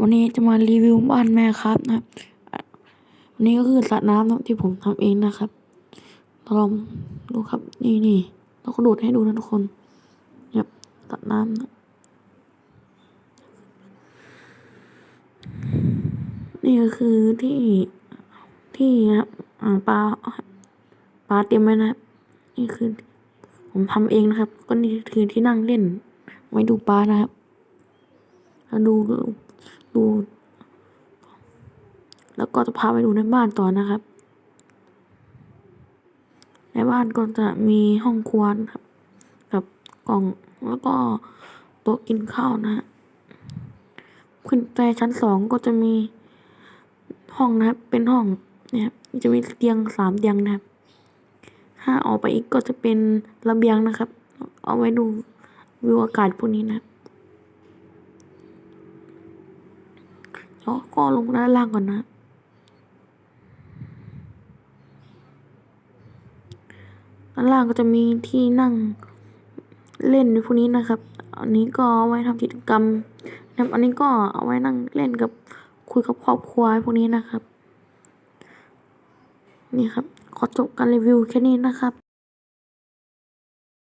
วันนี้จะมารีวิวบ้านแม่ครับนะครับวันนี้ก็คือสระน้ำนะที่ผมทำเองนะครับลองดูครับ นี่นี่เราก็โดดให้ดูนะทุกคนเนี่ยสระน้ำนะนี่ก็คือที่ที่นะครับอ่าปลาปลาเตรียมไว้นะครับนี่คือ ผมทำเองนะครับ ก็นี่คือที่นั่งเล่น ไว้ดูปลานะครับแล้วดู ดู แล้วก็จะพาไปดูในบ้านต่อนะครับ ในบ้านก็จะมีห้องครัวครับ กับกล่องแล้วก็โต๊ะกินข้าวนะฮะขึ้นไปชั้นสองก็จะมีห้องนะครับ เป็นห้องเนี่ยครับจะมีเตียงสามเตียงนะครับถ้าออกไปอีกก็จะเป็นระเบียงนะครับ เอาไว้ดูวิวอากาศพวกนี้นะครับ แล้วก็ลงด้านล่างก่อนนะ ด้านล่างก็จะมีที่นั่งเล่นพวกนี้นะครับ อันนี้ก็เอาไว้ทำกิจกรรมนะอันนี้ก็เอาไว้นั่งเล่นกับคุยกับครอบครัวพวกนี้นะครับ นี่ครับ ขอจบการรีวิวแค่นี้นะครับ